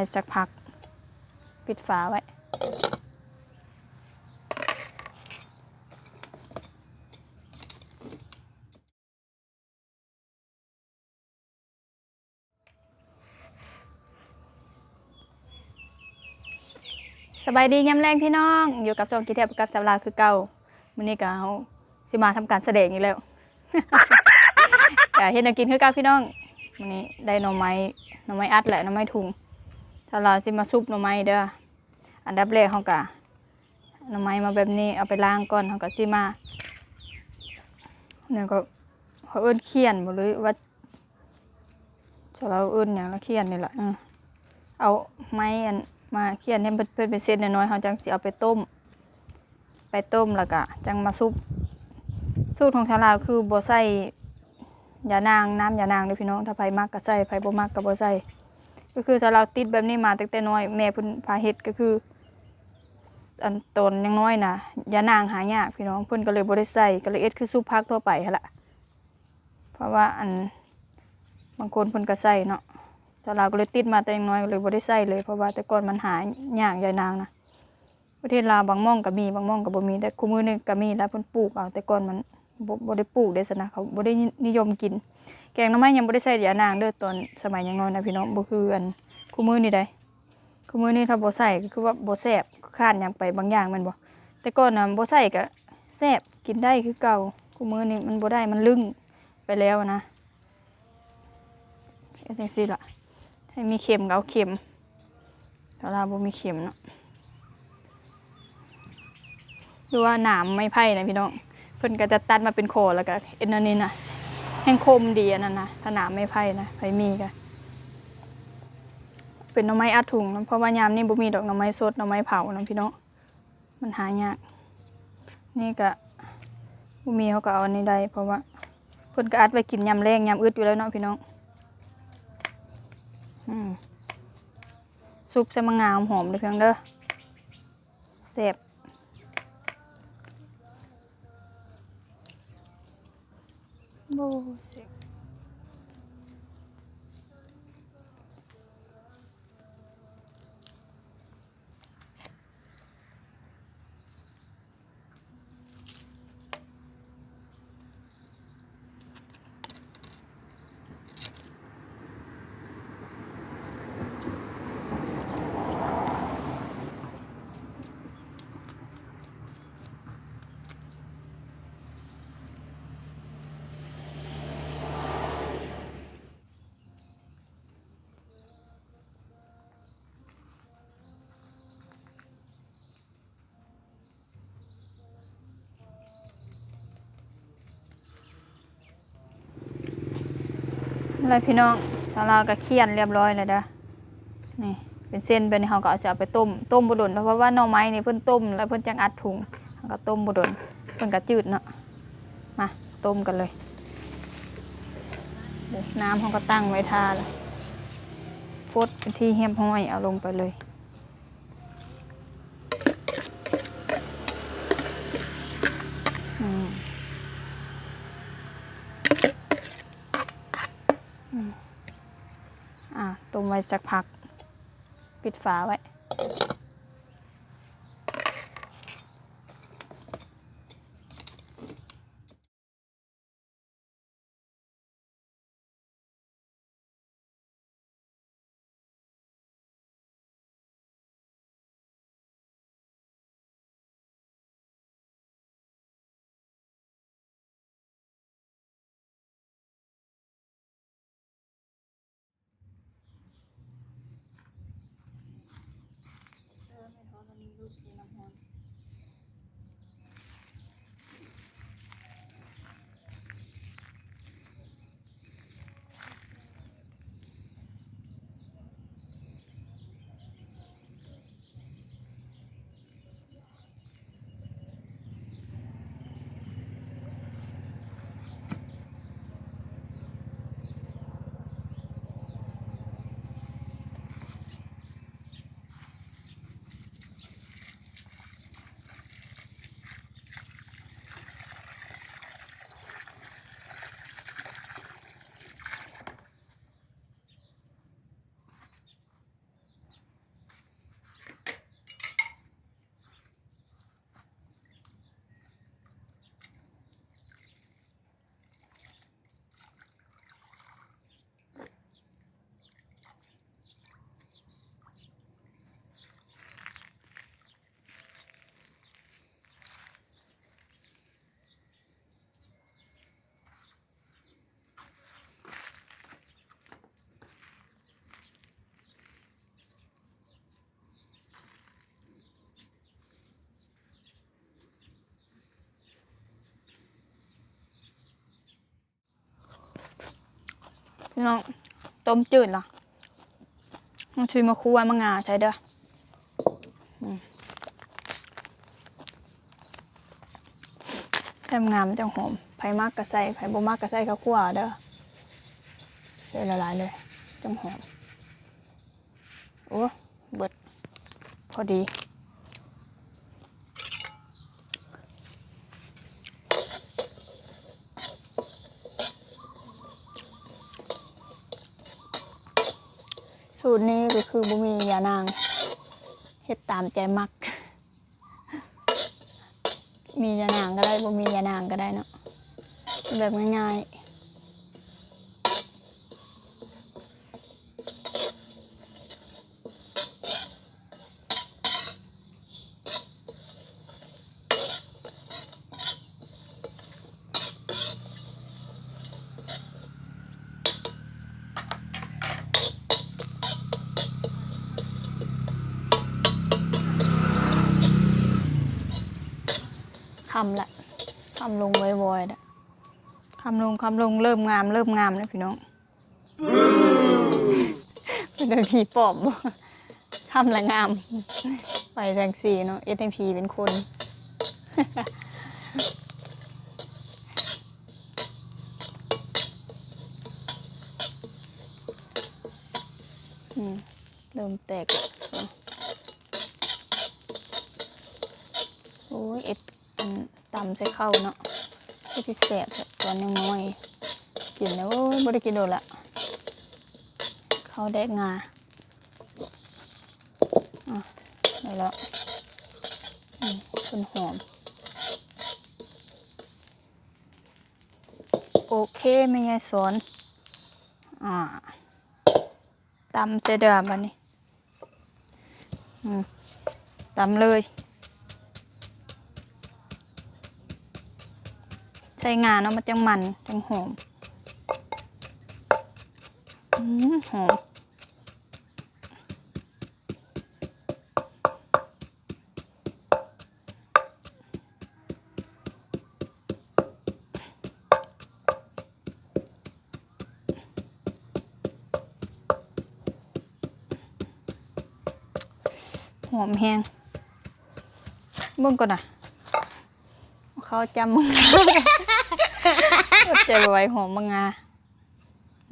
ว้สักพัก ปิดฝาไว้ สบายดียามแรงพี่น้อง อยู่กับสองกิเทพกับสาวลาคือเก่ามื้อนี้ก็เฮาสิมาทำการแสดงอีกแล้วก็เฮ็ดแนวกินคือเก่าพี่น้องมื้อนี้ได้หน่อไม้หน่อไม้อัดแหละหน่อไม้ถุง สาวลาสิมาซุปหน่อไม้เด้ออันดับแรกเฮาก็หน่อไม้มาแบบนี้เอาไปล้างก่อนเฮาก็สิมาเนี่ยก็เขาเอิ้นเขียนบ่หรือว่าสาวลาเอิ้นหยังละเขียนนี่แหละเออเอาไม้อันมาเคี่ยนให้เพิ่อนเป็นเส้นน้อยๆเขาจังสิเอาไปต้ม ไปต้มแล้วก็จังมาซุปสูตรของชาวลาวคือบ่ใส่ยานางน้ำยานางเด้อพี่น้องถ้าไผ่มักก็ใส่ไผ่บ่มักก็บ่ใส่ ก็คือชาวลาวติดแบบนี้มาตั้งแต่น้อย แม่พิ่นพาเฮ็ดก็คือ อันตนยังน้อยนะยานางหายากพี่น้องเพิ่นก็เลยบ่ได้ใส่ก็เลยเอ็ดคือซุปผักทั่วไปหั่นล่ะเพราะว่าอันบางคนเพิ่นก็ใส่เนาะชาวลาวก็เลยติดมาแต่ยังน้อยเลยบ่ได้ใส่เลยเพราะว่าแต่ก่อนมันหายากยายนางนะประเทศลาวบางม่องก็มีบางม่องก็บ่มีแต่คุมือนึงก็มีแล้วเพิ่นปลูกเอาแต่ก่อนมัน บ่บ่ได้ปลูกเด้ซะนะเขาบ่ได้นิยมกิน แกงน่อไม้ยังบ่ได้ใส่ยานางเด้อตอนสมัยยังน้อยนะพี่น้องบ่คืออันคุมือนี่ได้คุมือนี่ถ้าบ่ใส่ก็คือว่าบ่แซ่บคร้านยังไปบางอย่างม่นบ่แต่ก่อนน่ะบ่ใส่ก็แซ่บกินได้คือเก่าคุมือนี่มันบ่ได้มันลึ่งไปแล้วนะเฮ็ดจังซี่ล่ะให้มีเข็มก็เอาเข็มแต่เราบ่มีเข็มเนาะดูว่าหนามไม่ไผ่นะพี่น้อง เพิ่นก็จะตัดมาเป็นโคแล้วก็เอ็นอันนี้นะแห้งคมดีอันนั้นนะถ้านามไม่ไผ่นะไผ่มีก็เป็นหน่อไม้อัดถุงนะเพราะว่ายามนี่บ่มีดอกหน่อไม้สดหน่อไม้เผานะพี่น้องมันหายากนี่ก็บ่มีเขาก็เอาอันนี้ได้ เพราะว่าเพิ่นก็อัดไว้กินยามแรงยามอึดอยู่แล้วเนาะพี่น้องอืมซุปใส่มะงาวหอมเลยเพียงเด้อเสบ บ เสบอะไรพี่น้องสาลาวก็เคียนเรียบร้อยเลยเด้อนี่เป็นเส้นเป็นเฮาก็เอาจะเอาไปต้มต้มบุดนเพราะว่าหน่อไม้นี่เพิ่นต้มแล้วเพิ่นจังอัดถุงเฮาก็ต้มบุดนเพิ่นก็จืดเนาะมาต้มกันเลยน้ำเฮาก็ตั้งไว้ทาเลยฟดเป็นที่เฮียมห้อยเอาลงไปเลย อืมอืมอะต้ม ไว้สักพัก ปิดฝาไว้ พี่น้องต้มจืดเหรอมันช่วยมาคั่วมะงาใช่เด้อใส่มะงามันจะหอมไผ่มากกระใส่ไผ่บ่มากกระใส่ข้าวคั่วเด้อใส่ละลายเลยจังหอมโอ้เบิดพอดี สูตรนี้ก็คือบุมียานางเฮ็ดตามใจมัก มียานางก็ได้บุมียานางก็ได้เนาะแบบง่ายๆ คำละคำลงบ่อยๆนะคำลงคำลงเริ่มงาม เริ่มงามแล้วพี่น้องเป็นเดินผีปอบบ่คำละงาม ไปแรงสีเนาะเอสพีเป็นคนอืมเริ่มแตกแล้วเนาะโอ้ยเอ็ดอัน ตำใส่ข้าวเนาะไอ้ที่แสบตอนยังน้อยกินแล้วโอ้ยบ่ได้กินโดนละข้าวแดกงาอะได้แล้วอืมเป็นหอมโอเคไม่ยายสอนอ่าตำเจเดาบันนี้อืมตำเลย ใส่งาเนาะมันจังมันจังหอมอืมหอมหอมแห้งเบิ่งก่อนนะเขาจำมึง อดใจบ่ไหว้หอมมังงา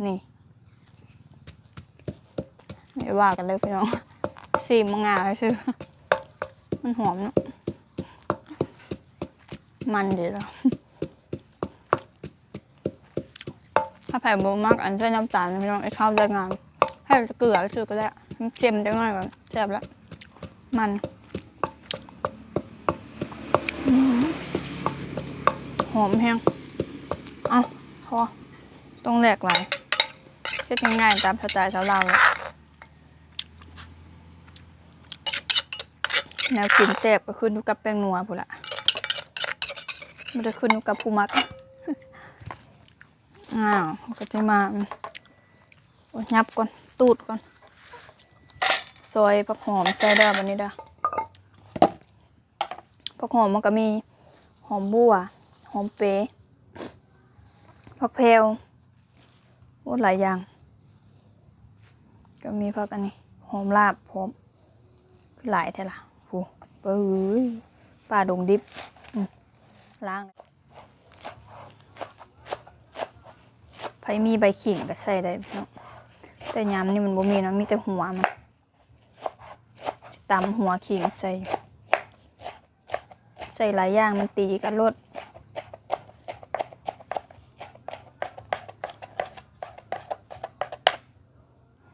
นี่ไม่ว่ากันเลยพี่น้องซีมมังงาชื่อมันหอมเนอะมันดีแล้วถ้าแผ่บูมากอันเส้นน้ำตาลพี่น้องไอ้ข้าวได้งามให้เกลือชื่อก็ได้มันเค็มจังหน่อยก่อนแซ่บแล้วมันหอมแห้ง พอต้องแหลกหลายเฮ็ดง่ายๆตามสไตล์ชาวลาวเลยแนวกินแซ่บก็ขึ้นอยู่กับแป้งนัวพุ่นละมันจะขึ้นอยู่กับผู้มัก อ้าวก็จะมาโอ้ยับก่อนตูดก่อนซอยผักหอมใส่เด้อบันนี้ด้อผักหอมมันก็มีหอมบัว หอมเปรย์ ผักแพรวโอ้หลายอย่าง ก็มีผักอันนี้หอมลาบหอมหลายแท้ละโอ้เปื้ยปลาดงดิบล้างไผมีใบขิงก็ใส่ได้เนาะแต่ยำนี่มันบ่มีเนาะมีแต่หัวมันตำหัวขิงใส่ ใส่หลายอย่างมันตีกันรส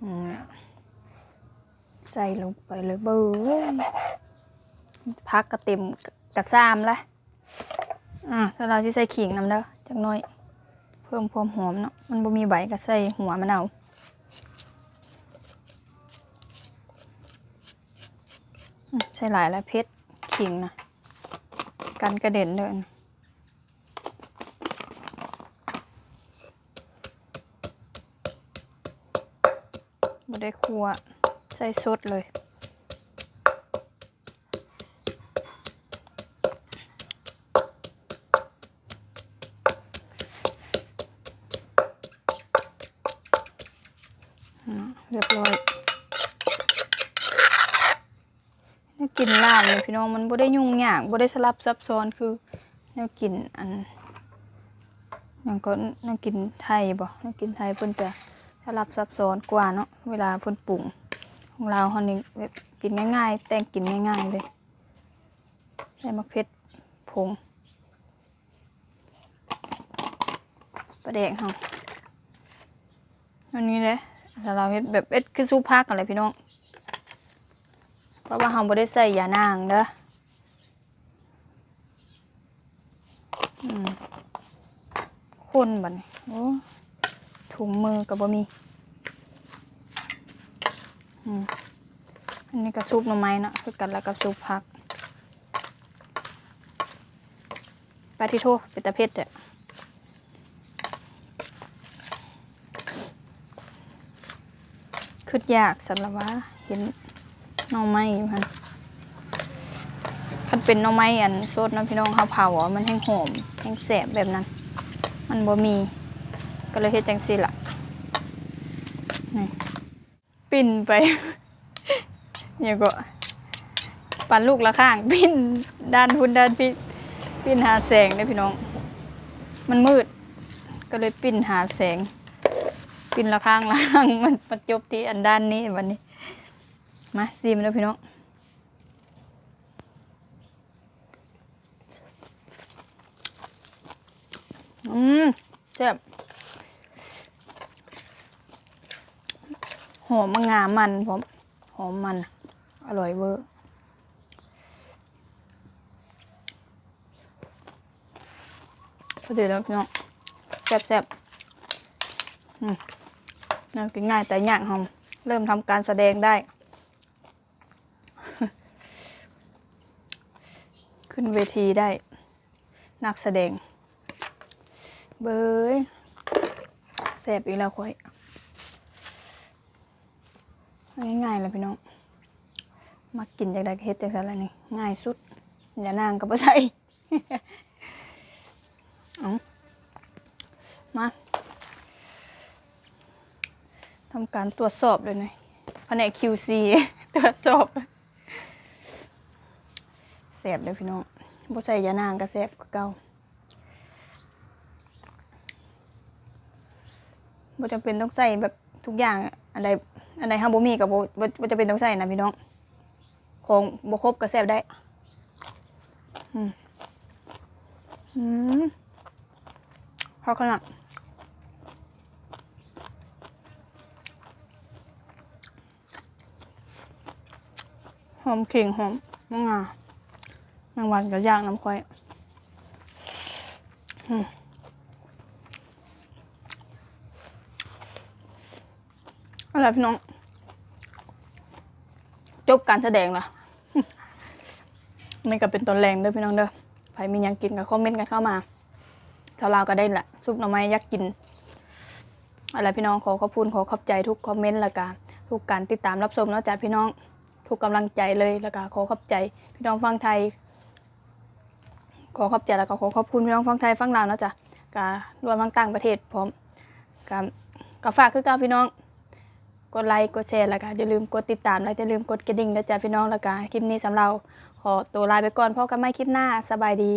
อืมใส่ ลงไปเลยเบอพักกระเต็มกระซามละอะถ้าเราที่ใส่ขิงน้ำเด้อจักน้อย เพิ่มความหอมเนาะมันบ่มีใบก็ใส่หัวมันาอืมใส่หลายแล้วเพชรขิงนะกันกระเด็นเดินบ่ได้ครัว ใส่สดเลย เรียบร้อยแนวกินลาบเลยพี่น้องมันบ่ได้ยุ่งยากบ่ได้สลับซับซ้อนคือแนวกินอันหยังก็แนวกินไทยบ่แนวกินไทยเพิ่นจะสลับซับซ้อนกว่าเนาะเวลาเพิ่นปรุง ของเราเฮานี่แบบกินง่ายๆ แต่งกินง่ายๆเลยใส่มะเขือผงปลาแดกเฮาอันนี้เลยแต่เราเฮ็ดแบบเอ็ดคือสู้พักกันเลยพี่น้อง เพราะว่าเราไม่ได้ใส่ยานางเด้อคนบัดนี้โอ้ถุงมือกับบ่มี อันนี้ก็ซุปหน่อไม้นะคือกันแล้วกับซุปผักปลาที่โทเป็นตะเพ็ดอะคืดยากสำหรับว่าเห็นหน่อไม้อยู่ค่ะคันเป็นน่อไม้อันสดนาะพี่น้องเขาเผาอะมันแห้งหอมแห้งแสบแบบนั้น มันบ่มี ก็เลยเฮ็ดจังซี่ล่ะนี่ ปิ่นไปเนี่ยก็ปันลูกละข้าง ปิ้นด้านพุ่นด้านพี่ปิ้นหาแสงเด้พี่น้อง มันมืด ก็เลยปิ้นหาแสง ปิ้นละข้างละข้างมันมาจบที่อันด้านนี้วันนี้ มาซีมแล้วพี่น้องอืมแซ่บ อมมะงามันผมหอมมัน อร่อยเวอร์พอดีแล้วพี่น้องแซ่บแซ่บๆน่ากินง่ายแต่ยากหอมเริ่มทำการแสดงได้ ขึ้นเวทีได้ นักแสดง เบยแสบอีกแล้วค่อย ง่ายๆเลยพี่น้องมากินจากใดก็เฮ็ดจากสันแล้วนี่ง่ายสุดอย่านางกับบ่ใส่เอามาทำการตรวจสอบเลยนะแผนก QC ตรวจสอบแสบเลยพี่น้องบ่ใส่ยานางก็แสบคือเก่าบ่จำเป็นต้องใส่แบบทุกอย่างอะ อันใดอันห้าบ่มีก็บ่บ่บ่จำเป็นต้องใส่นะพี่น้อง ของบ่ครบก็แสบได้ อืมอืมพอขนาดหอมขิงหอมมะงาแมงวันกับย่างน้ำควายอืม อะไรพี่น้อง จบการแสดงละนี่ก็เป็นตอนแรงเด้อพี่น้องเด้อใครมีหยังกินก็คอมเมนต์กันเข้ามาชาวลาวก็ได้แหละซุปหน่อไม้ยักษ์กินอะไรพี่น้องขอขอบคุณขอขอบใจทุกคอมเมนต์ละกันทุกการติดตามรับชมนาะจากพี่น้องทุกกำลังใจเลยล้วก็ขอขอบใจพี่น้องฟังไทย ขอขอบใจแล้วก็ขอขอบคุณพี่น้องฟังไทยฟังลาวนะจ๊ะการรวมทั้งต่างประเทศพร้อมกับกับฝากคือเกับพี่น้อง กดไลค์กดแชร์แล้วก็อย่าลืมกดติดตามและอย่าลืมกดกระดิ่งนะจ๊ะพี่น้องแล้วก็คลิปนี้สำหรับขอตัวลาไปก่อนพบกันใหม่คลิปหน้าสบายดี